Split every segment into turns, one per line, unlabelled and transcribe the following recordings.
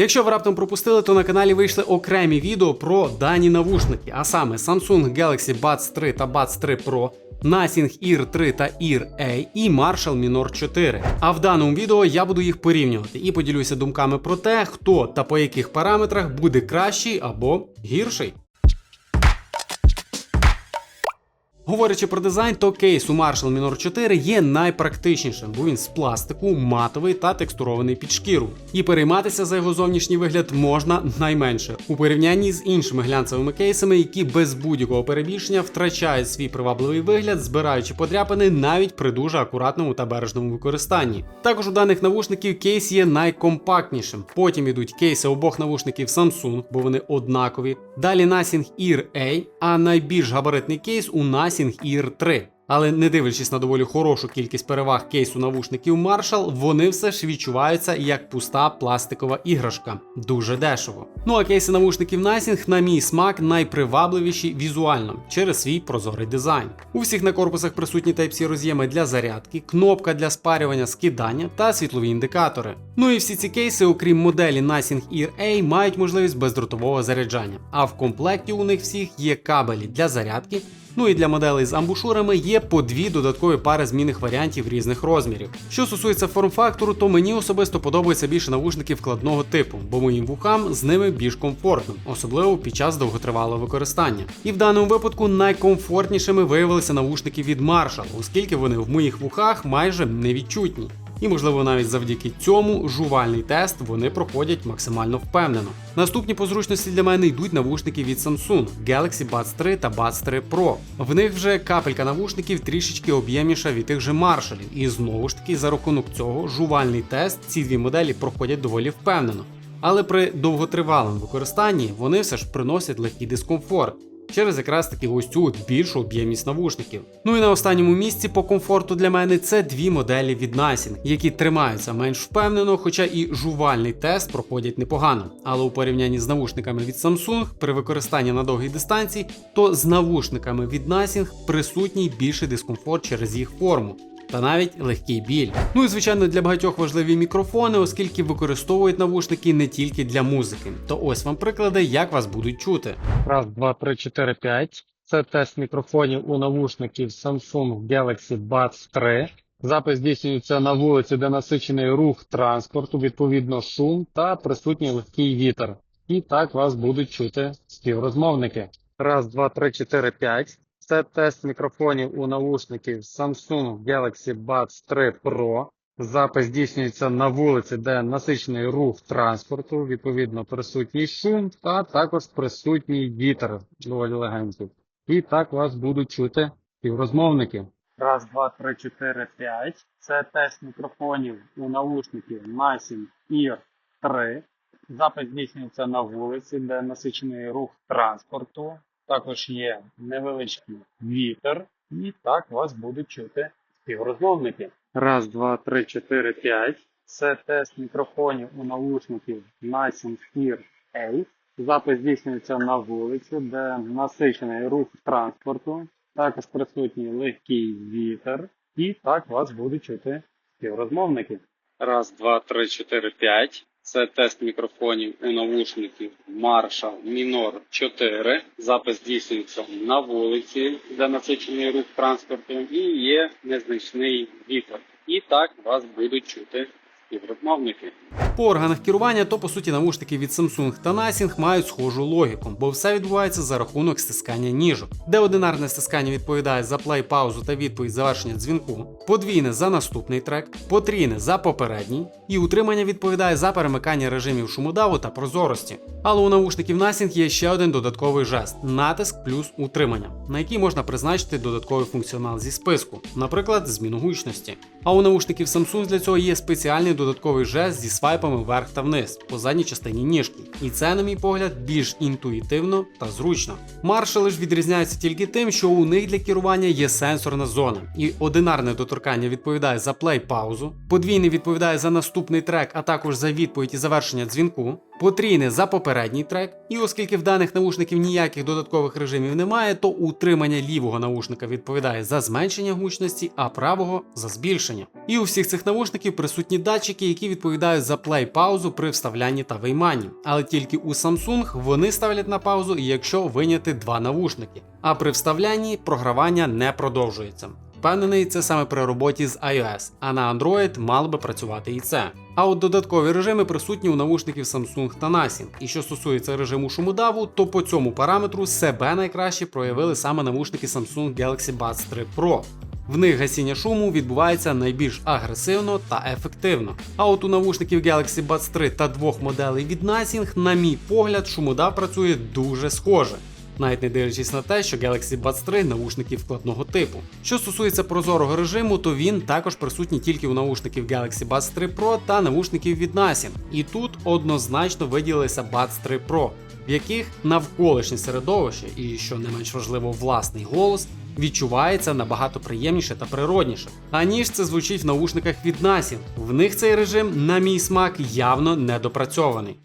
Якщо ви раптом пропустили, то на каналі вийшли окремі відео про дані навушники, а саме Samsung Galaxy Buds 3 та Buds 3 Pro, Nothing Ear 3 та Ear A і Marshall Minor 4. А в даному відео я буду їх порівнювати і поділюся думками про те, хто та по яких параметрах буде кращий або гірший. Говорячи про дизайн, то кейс у Marshall Minor 4 є найпрактичнішим, бо він з пластику, матовий та текстурований під шкіру. І перейматися за його зовнішній вигляд можна найменше у порівнянні з іншими глянцевими кейсами, які без будь-якого перебільшення втрачають свій привабливий вигляд, збираючи подряпини навіть при дуже акуратному та бережному використанні. Також у даних навушників кейс є найкомпактнішим. Потім ідуть кейси обох навушників Samsung, бо вони однакові. Далі Nothing Ear A, а найбільш габаритний кейс у Nothing Ear 3. Але не дивлячись на доволі хорошу кількість переваг кейсу навушників Marshall, вони все ж відчуваються як пуста пластикова іграшка. Дуже дешево. Ну а кейси навушників Nothing, на мій смак, найпривабливіші візуально через свій прозорий дизайн. У всіх на корпусах присутні Type-C роз'єми для зарядки, кнопка для спарювання скидання та світлові індикатори. Ну і всі ці кейси, окрім моделі Nothing Ear A, мають можливість бездротового заряджання. А в комплекті у них всіх є кабелі для зарядки. Ну і для моделей з амбушурами є по дві додаткові пари змінних варіантів різних розмірів. Що стосується форм-фактору, то мені особисто подобаються більше навушники вкладного типу, бо моїм вухам з ними більш комфортно, особливо під час довготривалого використання. І в даному випадку найкомфортнішими виявилися навушники від Marshall, оскільки вони в моїх вухах майже невідчутні. І, можливо, навіть завдяки цьому жувальний тест вони проходять максимально впевнено. Наступні по зручності для мене йдуть навушники від Samsung Galaxy Buds 3 та Buds 3 Pro. В них вже капелька навушників трішечки об'ємніша від тих же Marshallів. І знову ж таки, за рахунок цього, жувальний тест ці дві моделі проходять доволі впевнено. Але при довготривалому використанні вони все ж приносять легкий дискомфорт через якраз таки ось цю більшу об'ємність навушників. Ну і на останньому місці по комфорту для мене це дві моделі від Nasin, які тримаються менш впевнено, хоча і жувальний тест проходять непогано. Але у порівнянні з навушниками від Samsung при використанні на довгій дистанції, то з навушниками від Nasin присутній більший дискомфорт через їх форму та навіть легкий біль. Ну і звичайно для багатьох важливі мікрофони, оскільки використовують навушники не тільки для музики. То ось вам приклади, як вас будуть чути. Раз, два, три, чотири, п'ять. Це тест мікрофонів у навушників Samsung Galaxy Buds 3. Запис здійснюється на вулиці, де насичений рух транспорту, відповідно шум та присутній легкий вітер. І так вас будуть чути співрозмовники. Раз, два, три, чотири, п'ять. Це тест мікрофонів у навушників Samsung Galaxy Buds 3 Pro. Запис здійснюється на вулиці, де насичений рух транспорту, відповідно присутній шум, та також присутній вітер доволі легенький. І так вас будуть чути співрозмовники. Раз, два, три, чотири, п'ять. Це тест мікрофонів у навушників Nothing Ear 3. Запис здійснюється на вулиці, де насичений рух транспорту. Також є невеличкий вітер, і так вас будуть чути співрозмовники. Раз, два, три, чотири, п'ять. Це тест мікрофонів у наушників Nothing Ear A. Запис здійснюється на вулиці, де насичений рух транспорту. Також присутній легкий вітер. І так вас будуть чути співрозмовники. Раз, два, три, чотири, п'ять. Це тест мікрофонів у навушників Marshall Minor 4. Запис здійснюється на вулиці, де насичений рух транспорту, і є незначний вітер. І так вас будуть чути співрозмовники. По органах керування, то по суті навушники від Samsung та Nothing мають схожу логіку, бо все відбувається за рахунок стискання ніжок, де одинарне стискання відповідає за плей, паузу та відповідь завершення дзвінку, подвійне за наступний трек, потрійне за попередній, і утримання відповідає за перемикання режимів шумодаву та прозорості. Але у навушників Nothing є ще один додатковий жест натиск плюс утримання, на який можна призначити додатковий функціонал зі списку, наприклад, зміну гучності. А у навушників Samsung для цього є спеціальний додатковий жест зі свайпами вверх та вниз по задній частині ніжки. І це, на мій погляд, більш інтуїтивно та зручно. Маршали ж відрізняються тільки тим, що у них для керування є сенсорна зона, і одинарне доторкання відповідає за плей-паузу, подвійний відповідає за наступний трек, а також за відповідь і завершення дзвінку. Потрійне за попередній трек, і оскільки в даних навушників ніяких додаткових режимів немає, то утримання лівого навушника відповідає за зменшення гучності, а правого за збільшення. І у всіх цих навушників присутні датчики, які відповідають за плей-паузу при вставлянні та вийманні. Але тільки у Samsung вони ставлять на паузу, якщо виняти два навушники. А при вставлянні програвання не продовжується. Впевнений, це саме при роботі з iOS, а на Android мало би працювати і це. А от додаткові режими присутні у навушників Samsung та Nothing. І що стосується режиму шумодаву, то по цьому параметру себе найкраще проявили саме навушники Samsung Galaxy Buds 3 Pro. В них гасіння шуму відбувається найбільш агресивно та ефективно. А от у навушників Galaxy Buds 3 та двох моделей від Nothing, на мій погляд, шумодав працює дуже схоже навіть не дивлячись на те, що Galaxy Buds 3 наушники вкладного типу. Що стосується прозорого режиму, то він також присутній тільки у наушників Galaxy Buds 3 Pro та наушників від Nothing. І тут однозначно виділилися Buds 3 Pro, в яких навколишнє середовище і, що не менш важливо, власний голос. Відчувається набагато приємніше та природніше, аніж це звучить в наушниках від Nothing. В них цей режим, на мій смак, явно недопрацьований.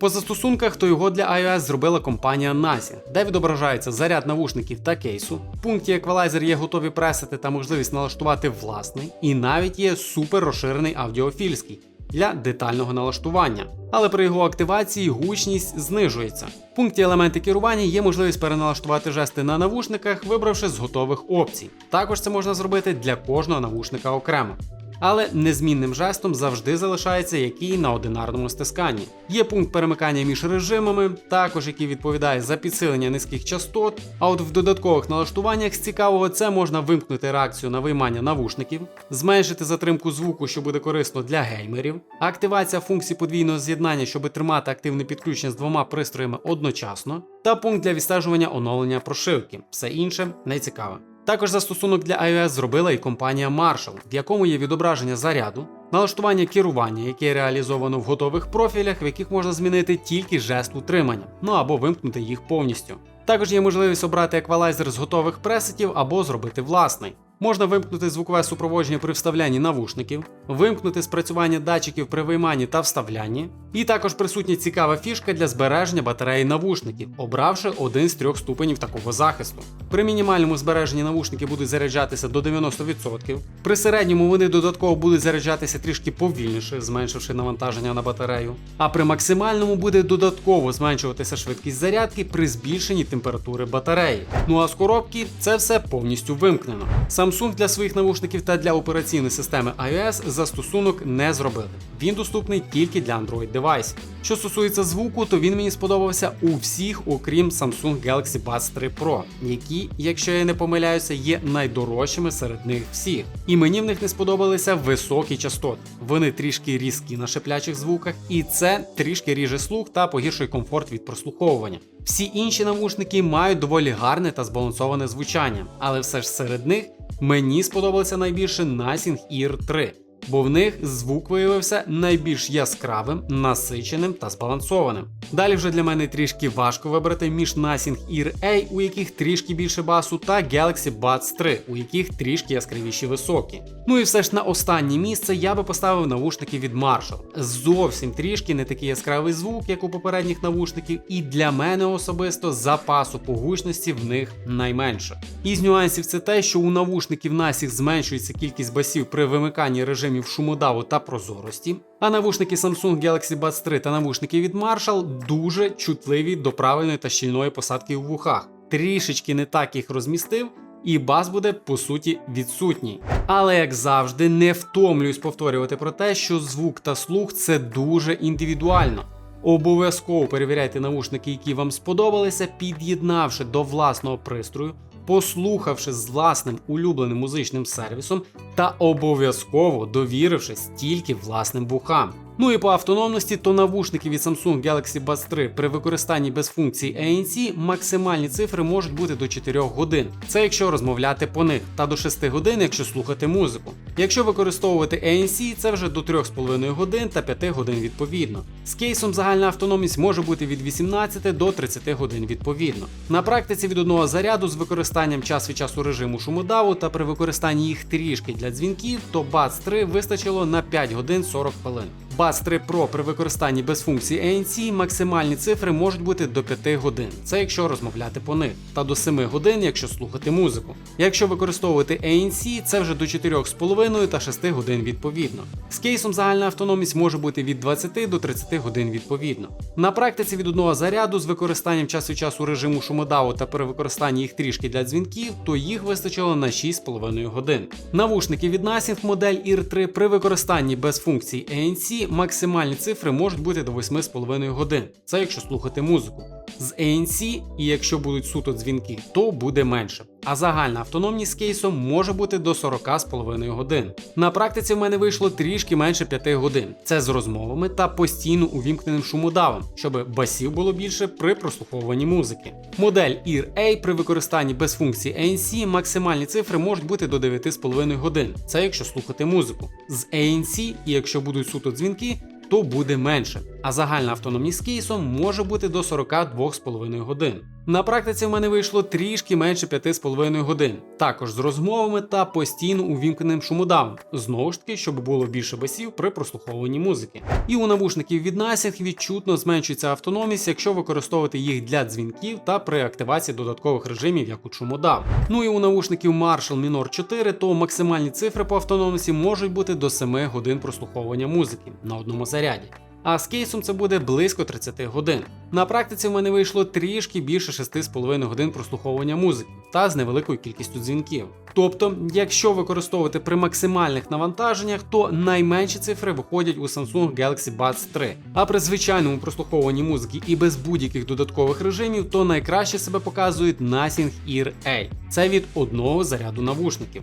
По застосунках, то його для iOS зробила компанія Nothing, де відображається заряд навушників та кейсу. В пункті еквалайзер є готові пресети та можливість налаштувати власний, і навіть є супер розширений аудіофільський для детального налаштування. Але при його активації гучність знижується. В пункті елементи керування є можливість переналаштувати жести на навушниках, вибравши з готових опцій. Також це можна зробити для кожного навушника окремо але незмінним жестом завжди залишається який на одинарному стисканні. Є пункт перемикання між режимами, також який відповідає за підсилення низьких частот. А от в додаткових налаштуваннях з цікавого це можна вимкнути реакцію на виймання навушників, зменшити затримку звуку, що буде корисно для геймерів, активація функції подвійного з'єднання, щоб тримати активне підключення з двома пристроями одночасно, та пункт для відстежування оновлення прошивки. Все інше не цікаве. Також застосунок для iOS зробила і компанія Marshall, в якому є відображення заряду, налаштування керування, яке реалізовано в готових профілях, в яких можна змінити тільки жест утримання, ну або вимкнути їх повністю. Також є можливість обрати еквалайзер з готових пресетів або зробити власний. Можна вимкнути звукове супроводження при вставлянні навушників, вимкнути спрацювання датчиків при вийманні та вставлянні, і також присутня цікава фішка для збереження батареї навушників, обравши один з трьох ступенів такого захисту. При мінімальному збереженні навушники будуть заряджатися до 90%, при середньому вони додатково будуть заряджатися трішки повільніше, зменшивши навантаження на батарею, а при максимальному буде додатково зменшуватися швидкість зарядки при збільшенні температури батареї. Ну а з коробки це все повністю вимкнено. Samsung для своїх навушників та для операційної системи iOS застосунок не зробили. Він доступний тільки для Android девайсів. Що стосується звуку, то він мені сподобався у всіх, окрім Samsung Galaxy Buds 3 Pro, які, якщо я не помиляюся, є найдорожчими серед них всіх. І мені в них не сподобалися високі частоти. Вони трішки різкі на шиплячих звуках, і це трішки ріже слух та погіршує комфорт від прослуховування. Всі інші навушники мають доволі гарне та збалансоване звучання, але все ж серед них мені сподобалося найбільше Nothing Ear 3 бо в них звук виявився найбільш яскравим, насиченим та збалансованим. Далі вже для мене трішки важко вибрати між Nothing Ear A, у яких трішки більше басу, та Galaxy Buds 3, у яких трішки яскравіші високі. Ну і все ж на останнє місце я би поставив навушники від Marshall. Зовсім трішки не такий яскравий звук, як у попередніх навушників, і для мене особисто запасу по гучності в них найменше. Із нюансів це те, що у навушників Nothing зменшується кількість басів при вимиканні режимів режимів шумодаву та прозорості. А навушники Samsung Galaxy Buds 3 та навушники від Marshall дуже чутливі до правильної та щільної посадки у вухах. Трішечки не так їх розмістив. І бас буде по суті відсутній. Але як завжди, не втомлююсь повторювати про те, що звук та слух це дуже індивідуально. Обов'язково перевіряйте навушники, які вам сподобалися, під'єднавши до власного пристрою послухавши з власним улюбленим музичним сервісом та обов'язково довірившись тільки власним вухам. Ну і по автономності, то навушники від Samsung Galaxy Buds 3 при використанні без функції ANC максимальні цифри можуть бути до 4 годин. Це якщо розмовляти по них, та до 6 годин, якщо слухати музику. Якщо використовувати ANC, це вже до 3,5 годин та 5 годин відповідно. З кейсом загальна автономність може бути від 18 до 30 годин відповідно. На практиці від одного заряду з використанням час від часу режиму шумодаву та при використанні їх трішки для дзвінків, то бац 3 вистачило на 5 годин 40 хвилин Buds 3 Pro при використанні без функції ANC максимальні цифри можуть бути до 5 годин. Це якщо розмовляти по них, та до 7 годин, якщо слухати музику. Якщо використовувати ANC, це вже до 4,5 та 6 годин відповідно. З кейсом загальна автономність може бути від 20 до 30 годин відповідно. На практиці від одного заряду з використанням час від часу режиму шумодаву та при використанні їх трішки для дзвінків, то їх вистачило на 6,5 годин. Навушники від Nothing модель IR 3 при використанні без функцій ANC максимальні цифри можуть бути до 8,5 годин. Це якщо слухати музику. З ANC, і якщо будуть суто дзвінки, то буде менше. А загальна автономність кейсом може бути до 40,5 годин. На практиці в мене вийшло трішки менше 5 годин. Це з розмовами та постійно увімкненим шумодавом, щоб басів було більше при прослуховуванні музики. Модель Ear A при використанні без функції ANC максимальні цифри можуть бути до 9,5 годин. Це якщо слухати музику. З ANC, і якщо будуть суто дзвінки, то буде менше, а загальна автономність кейсом може бути до 42,5 годин. На практиці в мене вийшло трішки менше 5,5 годин, також з розмовами та постійно увімкненим шумодавом, знову ж таки, щоб було більше басів при прослуховуванні музики. І у навушників від Nothing відчутно зменшується автономність, якщо використовувати їх для дзвінків та при активації додаткових режимів, як у шумодав. Ну і у навушників Marshall Minor 4, то максимальні цифри по автономності можуть бути до 7 годин прослуховування музики на одному заряді. А з кейсом це буде близько 30 годин. На практиці в мене вийшло трішки більше 6,5 годин прослуховування музики та з невеликою кількістю дзвінків. Тобто, якщо використовувати при максимальних навантаженнях, то найменші цифри виходять у Samsung Galaxy Buds 3. А при звичайному прослуховуванні музики і без будь-яких додаткових режимів, то найкраще себе показують Nothing Ear A. Це від одного заряду навушників.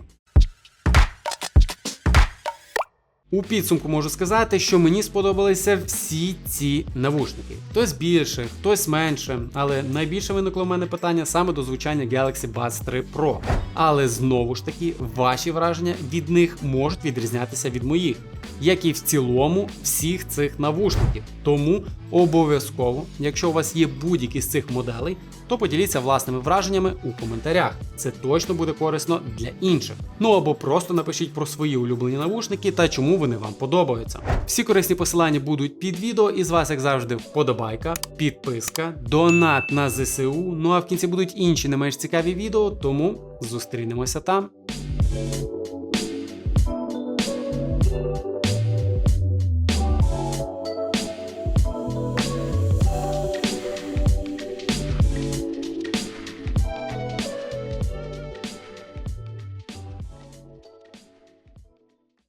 У підсумку можу сказати, що мені сподобалися всі ці навушники. Хтось більше, хтось менше, але найбільше виникло в мене питання саме до звучання Galaxy Buds 3 Pro. Але знову ж таки, ваші враження від них можуть відрізнятися від моїх, як і в цілому всіх цих навушників. Тому обов'язково, якщо у вас є будь-які з цих моделей, то поділіться власними враженнями у коментарях. Це точно буде корисно для інших. Ну або просто напишіть про свої улюблені навушники та чому вони вам подобаються. Всі корисні посилання будуть під відео, і з вас, як завжди, вподобайка, підписка, донат на ЗСУ. Ну а в кінці будуть інші не менш цікаві відео, тому зустрінемося там.